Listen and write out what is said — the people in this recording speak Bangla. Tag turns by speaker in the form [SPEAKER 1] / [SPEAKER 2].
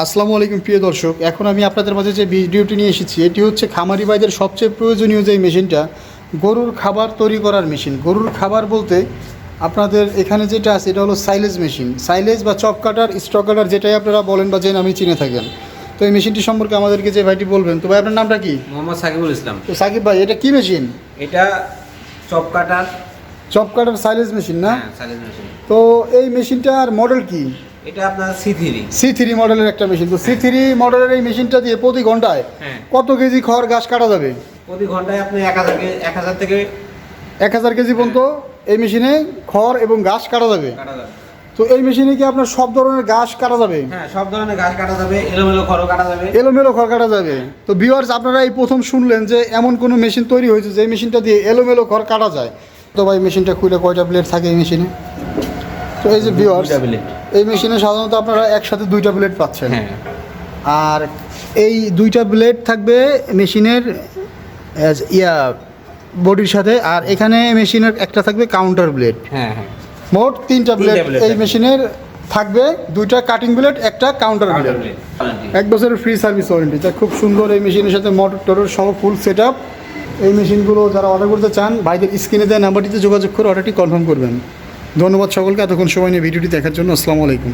[SPEAKER 1] আসসালামু আলাইকুম প্রিয় দর্শক। এখন আমি আপনাদের মাঝে যে ভিডিওটি নিয়ে এসেছি এটি হচ্ছে খামারি ভাইদের সবচেয়ে প্রয়োজনীয় যে মেশিনটা গরুর খাবার তৈরি করার মেশিন। গরুর খাবার বলতে আপনাদের এখানে যেটা আছে এটা হলো সাইলেজ মেশিন। সাইলেজ বা চপ কাটার স্টক কাটার যেটাই আপনারা বলেন বা যে নামে চিনে থাকেন। তো এই মেশিনটি সম্পর্কে আমাদেরকে যে ভাইটি বলবেন তো ভাই আপনার নামটা কি?
[SPEAKER 2] মোহাম্মদ সাকিবুল ইসলাম।
[SPEAKER 1] তো সাকিব ভাই এটা কি মেশিন?
[SPEAKER 2] এটা chop cutter.
[SPEAKER 1] Chop cutter silage machine না?
[SPEAKER 2] হ্যাঁ সাইলেজ মেশিন।
[SPEAKER 1] তো এই মেশিনটার মডেল কি?
[SPEAKER 2] এটা আপনার সি থ্রি
[SPEAKER 1] সি থ্রি মডেলের একটা মেশিন তো সি থ্রি মডেলের এই মেশিনটা দিয়ে প্রতি ঘন্টায়
[SPEAKER 2] হ্যাঁ।
[SPEAKER 1] কত কেজি খড় ঘাস কাটা যাবে?
[SPEAKER 2] প্রতি ঘন্টায় আপনি এক হাজার এক হাজার থেকে
[SPEAKER 1] এক হাজার কেজি পর্যন্ত এই মেশিনে খড় এবং ঘাস কাটা যাবে। তো এই মেশিনে কি আপনার সব ধরনের ঘাস কাটা যাবে?
[SPEAKER 2] হ্যাঁ সব ধরনের ঘাস কাটা যাবে এলোমেলো খড়ও কাটা যাবে।
[SPEAKER 1] এলোমেলো খড় কাটা যাবে। তো ভিউয়ার্স আপনারা এই প্রথম শুনলেন যে এমন কোনো মেশিন তৈরি হয়েছে যে মেশিনটা দিয়ে এলোমেলো খড় কাটা যায়। তো ভাই মেশিনটা খুলে কয়টা প্লেট থাকে এই মেশিনে তো এই যে ভিউয়ার্স। এই মেশিনে সাধারণত আপনারা একসাথে দুইটা প্লেট পাচ্ছেন।
[SPEAKER 2] হ্যাঁ।
[SPEAKER 1] আর এই দুইটা ব্লেড থাকবে মেশিনের ইয়া বডির সাথে আর এখানে মেশিনের একটা থাকবে কাউন্টার ব্লেড
[SPEAKER 2] হ্যাঁ হ্যাঁ।
[SPEAKER 1] মোট তিনটা ব্লেড এই মেশিনের থাকবে দুইটা কাটিং ব্লেড একটা কাউন্টার ব্লেড এক বছরের ফ্রি সার্ভিস ওয়ারেন্টি তা খুব সুন্দর এই মেশিনের সাথে মোটর টোটর সহ ফুল সেট এই মেশিনগুলো যারা অর্ডার করতে চান ভাইদের স্ক্রিনে দেওয়া নাম্বারটিতে যোগাযোগ করে অর্ডারটি কনফার্ম করবেন। ধন্যবাদ সকলকে। এতক্ষণ সময় নিয়ে ভিডিওটি দেখার জন্য আসসালামু আলাইকুম।